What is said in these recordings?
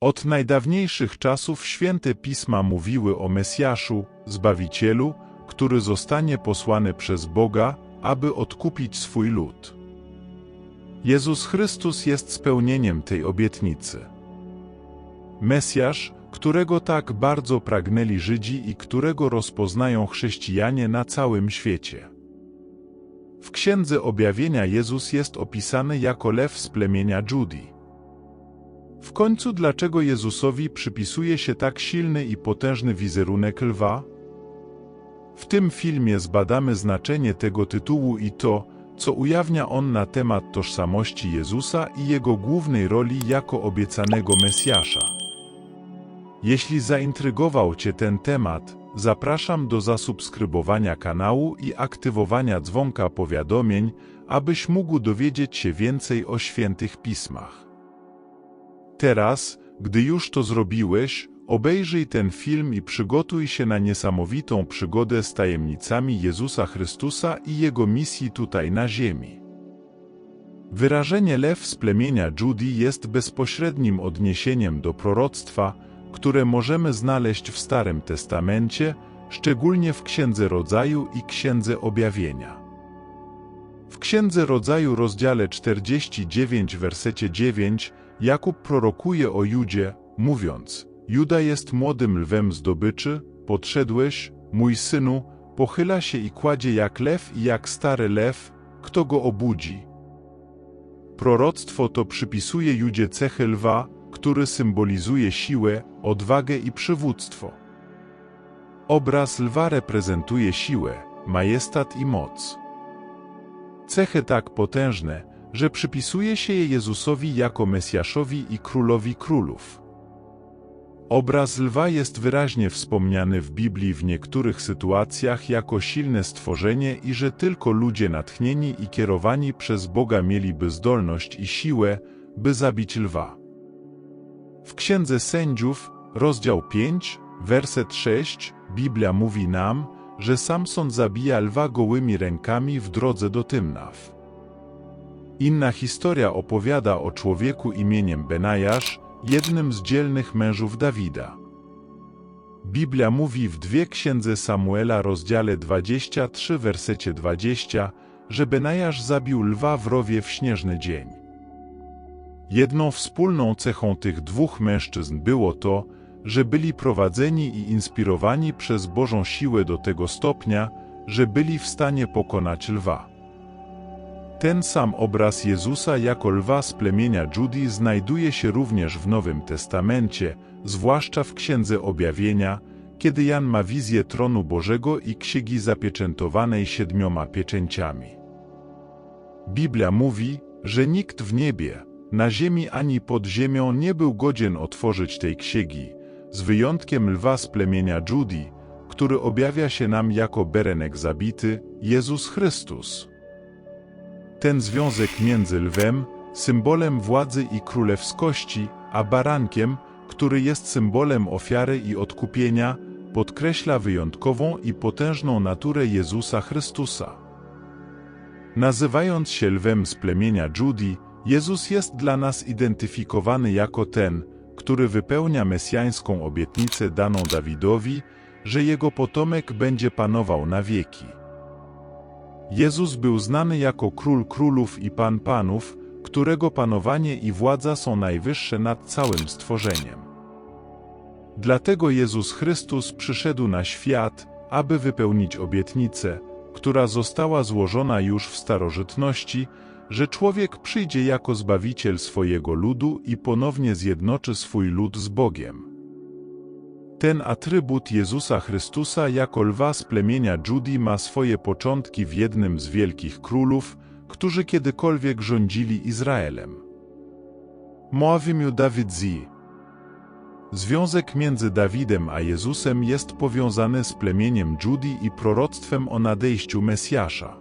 Od najdawniejszych czasów święte pisma mówiły o Mesjaszu, Zbawicielu, który zostanie posłany przez Boga, aby odkupić swój lud. Jezus Chrystus jest spełnieniem tej obietnicy. Mesjasz, którego tak bardzo pragnęli Żydzi i którego rozpoznają chrześcijanie na całym świecie. W Księdze Objawienia Jezus jest opisany jako lew z plemienia Judii. W końcu dlaczego Jezusowi przypisuje się tak silny i potężny wizerunek lwa? W tym filmie zbadamy znaczenie tego tytułu i to, co ujawnia on na temat tożsamości Jezusa i jego głównej roli jako obiecanego Mesjasza. Jeśli zaintrygował Cię ten temat, zapraszam do zasubskrybowania kanału i aktywowania dzwonka powiadomień, abyś mógł dowiedzieć się więcej o świętych pismach. Teraz, gdy już to zrobiłeś, obejrzyj ten film i przygotuj się na niesamowitą przygodę z tajemnicami Jezusa Chrystusa i Jego misji tutaj na ziemi. Wyrażenie lew z plemienia Judii jest bezpośrednim odniesieniem do proroctwa, które możemy znaleźć w Starym Testamencie, szczególnie w Księdze Rodzaju i Księdze Objawienia. W Księdze Rodzaju rozdziale 49 wersecie 9 Jakub prorokuje o Judzie, mówiąc Juda jest młodym lwem zdobyczy, podszedłeś, mój synu, pochyla się i kładzie jak lew i jak stary lew, kto go obudzi. Proroctwo to przypisuje Judzie cechy lwa, który symbolizuje siłę, odwagę i przywództwo. Obraz lwa reprezentuje siłę, majestat i moc. Cechy tak potężne, że przypisuje się je Jezusowi jako Mesjaszowi i Królowi Królów. Obraz lwa jest wyraźnie wspomniany w Biblii w niektórych sytuacjach jako silne stworzenie i że tylko ludzie natchnieni i kierowani przez Boga mieliby zdolność i siłę, by zabić lwa. W Księdze Sędziów, rozdział 5, werset 6, Biblia mówi nam, że Samson zabija lwa gołymi rękami w drodze do Tymnaw. Inna historia opowiada o człowieku imieniem Benajasz, jednym z dzielnych mężów Dawida. Biblia mówi w dwie księdze Samuela rozdziale 23 wersecie 20, że Benajasz zabił lwa w rowie w śnieżny dzień. Jedną wspólną cechą tych dwóch mężczyzn było to, że byli prowadzeni i inspirowani przez Bożą siłę do tego stopnia, że byli w stanie pokonać lwa. Ten sam obraz Jezusa jako lwa z plemienia Judii znajduje się również w Nowym Testamencie, zwłaszcza w Księdze Objawienia, kiedy Jan ma wizję tronu Bożego i księgi zapieczętowanej siedmioma pieczęciami. Biblia mówi, że nikt w niebie, na ziemi ani pod ziemią nie był godzien otworzyć tej księgi, z wyjątkiem lwa z plemienia Judii, który objawia się nam jako berenek zabity, Jezus Chrystus. Ten związek między lwem, symbolem władzy i królewskości, a barankiem, który jest symbolem ofiary i odkupienia, podkreśla wyjątkową i potężną naturę Jezusa Chrystusa. Nazywając się lwem z plemienia Judii, Jezus jest dla nas identyfikowany jako ten, który wypełnia mesjańską obietnicę daną Dawidowi, że jego potomek będzie panował na wieki. Jezus był znany jako Król Królów i Pan Panów, którego panowanie i władza są najwyższe nad całym stworzeniem. Dlatego Jezus Chrystus przyszedł na świat, aby wypełnić obietnicę, która została złożona już w starożytności, że człowiek przyjdzie jako zbawiciel swojego ludu i ponownie zjednoczy swój lud z Bogiem. Ten atrybut Jezusa Chrystusa jako lwa z plemienia Judii ma swoje początki w jednym z wielkich królów, którzy kiedykolwiek rządzili Izraelem. Moawimiu Dawid Zi Związek między Dawidem a Jezusem jest powiązany z plemieniem Judii i proroctwem o nadejściu Mesjasza.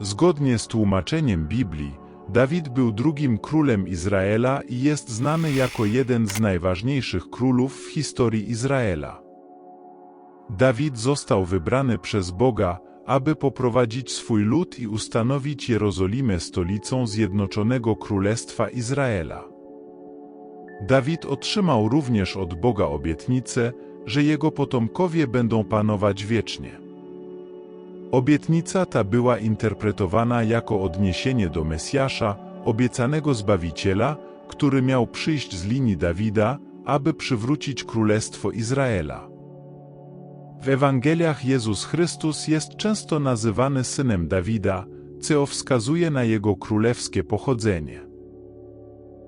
Zgodnie z tłumaczeniem Biblii, Dawid był drugim królem Izraela i jest znany jako jeden z najważniejszych królów w historii Izraela. Dawid został wybrany przez Boga, aby poprowadzić swój lud i ustanowić Jerozolimę stolicą Zjednoczonego Królestwa Izraela. Dawid otrzymał również od Boga obietnicę, że jego potomkowie będą panować wiecznie. Obietnica ta była interpretowana jako odniesienie do Mesjasza, obiecanego Zbawiciela, który miał przyjść z linii Dawida, aby przywrócić królestwo Izraela. W Ewangeliach Jezus Chrystus jest często nazywany synem Dawida, co wskazuje na jego królewskie pochodzenie.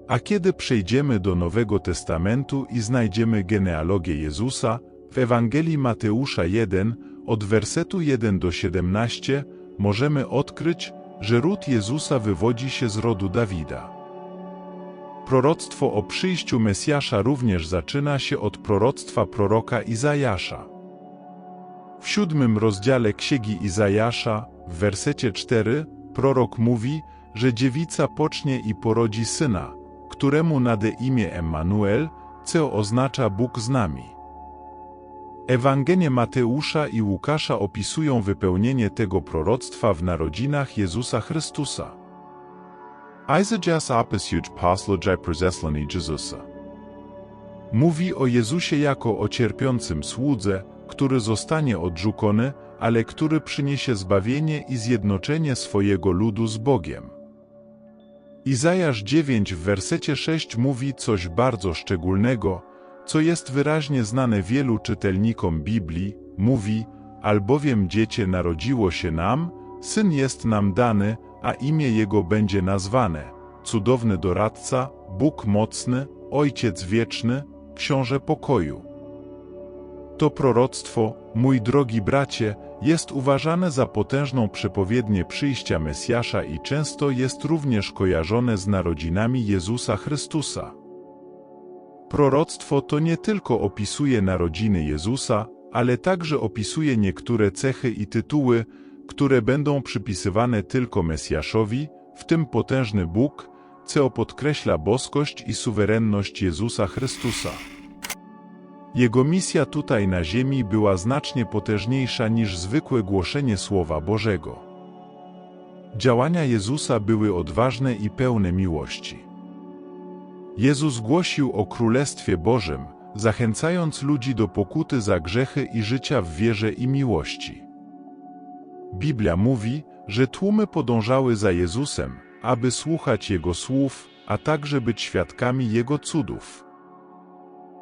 A kiedy przejdziemy do Nowego Testamentu i znajdziemy genealogię Jezusa, w Ewangelii Mateusza 1, od wersetu 1 do 17, możemy odkryć, że ród Jezusa wywodzi się z rodu Dawida. Proroctwo o przyjściu Mesjasza również zaczyna się od proroctwa proroka Izajasza. W siódmym rozdziale Księgi Izajasza, w wersecie 4, prorok mówi, że dziewica pocznie i porodzi syna, któremu nade imię Emmanuel, co oznacza Bóg z nami. Ewangelie Mateusza i Łukasza opisują wypełnienie tego proroctwa w narodzinach Jezusa Chrystusa. Isaias opisuć posłodżaj prezeslani Jezusa. Mówi o Jezusie jako o cierpiącym słudze, który zostanie odrzucony, ale który przyniesie zbawienie i zjednoczenie swojego ludu z Bogiem. Izajasz 9 w wersecie 6 mówi coś bardzo szczególnego, co jest wyraźnie znane wielu czytelnikom Biblii, mówi, albowiem dziecię narodziło się nam, syn jest nam dany, a imię jego będzie nazwane, cudowny doradca, Bóg mocny, Ojciec wieczny, Książę pokoju. To proroctwo, mój drogi bracie, jest uważane za potężną przepowiednię przyjścia Mesjasza i często jest również kojarzone z narodzinami Jezusa Chrystusa. Proroctwo to nie tylko opisuje narodziny Jezusa, ale także opisuje niektóre cechy i tytuły, które będą przypisywane tylko Mesjaszowi, w tym potężny Bóg, co podkreśla boskość i suwerenność Jezusa Chrystusa. Jego misja tutaj na ziemi była znacznie potężniejsza niż zwykłe głoszenie Słowa Bożego. Działania Jezusa były odważne i pełne miłości. Jezus głosił o Królestwie Bożym, zachęcając ludzi do pokuty za grzechy i życia w wierze i miłości. Biblia mówi, że tłumy podążały za Jezusem, aby słuchać Jego słów, a także być świadkami Jego cudów.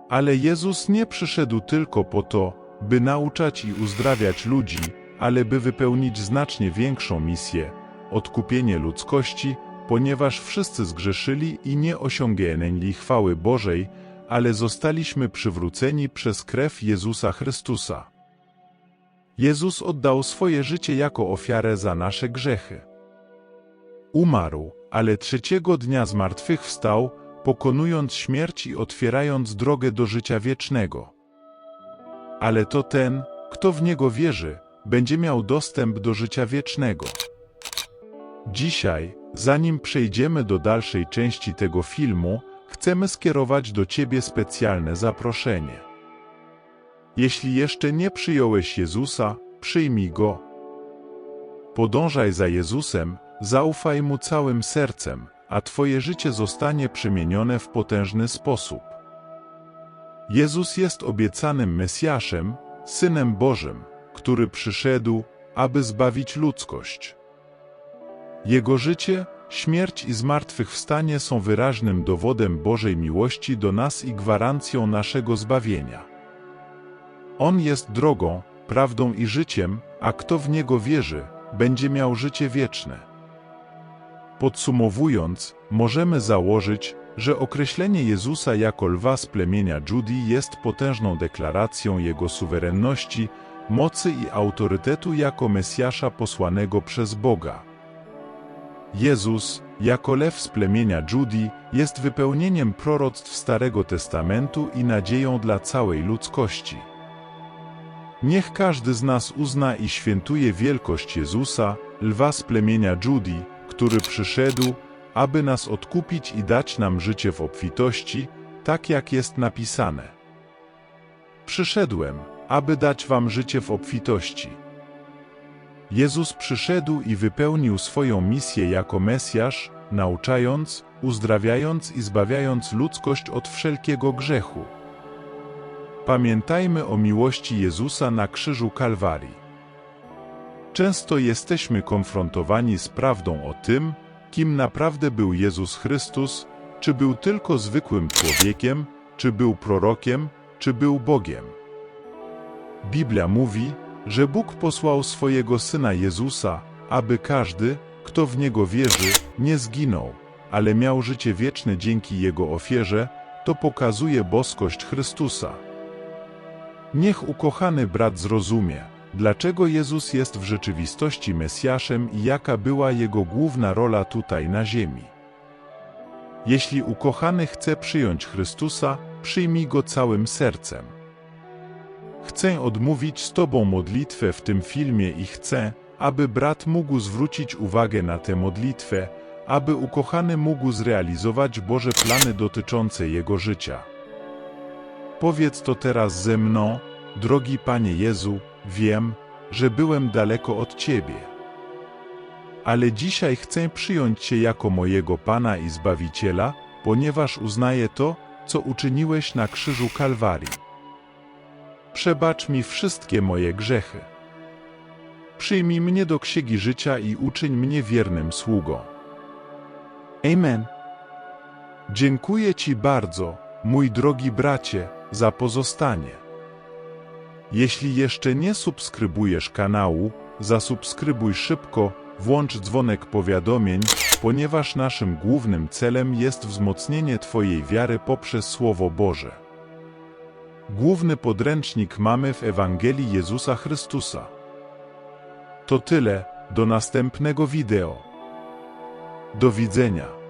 Ale Jezus nie przyszedł tylko po to, by nauczać i uzdrawiać ludzi, ale by wypełnić znacznie większą misję odkupienie ludzkości, ponieważ wszyscy zgrzeszyli i nie osiągnęli chwały Bożej, ale zostaliśmy przywróceni przez krew Jezusa Chrystusa. Jezus oddał swoje życie jako ofiarę za nasze grzechy. Umarł, ale trzeciego dnia zmartwychwstał, pokonując śmierć i otwierając drogę do życia wiecznego. Ale to ten, kto w Niego wierzy, będzie miał dostęp do życia wiecznego. Dzisiaj, zanim przejdziemy do dalszej części tego filmu, chcemy skierować do Ciebie specjalne zaproszenie. Jeśli jeszcze nie przyjąłeś Jezusa, przyjmij Go. Podążaj za Jezusem, zaufaj Mu całym sercem, a Twoje życie zostanie przemienione w potężny sposób. Jezus jest obiecanym Mesjaszem, Synem Bożym, który przyszedł, aby zbawić ludzkość. Jego życie, śmierć i zmartwychwstanie są wyraźnym dowodem Bożej miłości do nas i gwarancją naszego zbawienia. On jest drogą, prawdą i życiem, a kto w Niego wierzy, będzie miał życie wieczne. Podsumowując, możemy założyć, że określenie Jezusa jako lwa z plemienia Judii jest potężną deklaracją Jego suwerenności, mocy i autorytetu jako Mesjasza posłanego przez Boga. Jezus, jako lew z plemienia Judii, jest wypełnieniem proroctw Starego Testamentu i nadzieją dla całej ludzkości. Niech każdy z nas uzna i świętuje wielkość Jezusa, lwa z plemienia Judii, który przyszedł, aby nas odkupić i dać nam życie w obfitości, tak jak jest napisane. Przyszedłem, aby dać wam życie w obfitości. Jezus przyszedł i wypełnił swoją misję jako Mesjasz, nauczając, uzdrawiając i zbawiając ludzkość od wszelkiego grzechu. Pamiętajmy o miłości Jezusa na krzyżu Kalwarii. Często jesteśmy konfrontowani z prawdą o tym, kim naprawdę był Jezus Chrystus, czy był tylko zwykłym człowiekiem, czy był prorokiem, czy był Bogiem. Biblia mówi, że Bóg posłał swojego Syna Jezusa, aby każdy, kto w Niego wierzy, nie zginął, ale miał życie wieczne dzięki Jego ofierze, to pokazuje boskość Chrystusa. Niech ukochany brat zrozumie, dlaczego Jezus jest w rzeczywistości Mesjaszem i jaka była Jego główna rola tutaj na ziemi. Jeśli ukochany chce przyjąć Chrystusa, przyjmij Go całym sercem. Chcę odmówić z Tobą modlitwę w tym filmie i chcę, aby brat mógł zwrócić uwagę na tę modlitwę, aby ukochany mógł zrealizować Boże plany dotyczące jego życia. Powiedz to teraz ze mną, drogi Panie Jezu, wiem, że byłem daleko od Ciebie. Ale dzisiaj chcę przyjąć Cię jako mojego Pana i Zbawiciela, ponieważ uznaję to, co uczyniłeś na krzyżu Kalwarii. Przebacz mi wszystkie moje grzechy. Przyjmij mnie do księgi życia i uczyń mnie wiernym sługą. Amen. Dziękuję Ci bardzo, mój drogi bracie, za pozostanie. Jeśli jeszcze nie subskrybujesz kanału, zasubskrybuj szybko, włącz dzwonek powiadomień, ponieważ naszym głównym celem jest wzmocnienie Twojej wiary poprzez Słowo Boże. Główny podręcznik mamy w Ewangelii Jezusa Chrystusa. To tyle, do następnego wideo. Do widzenia.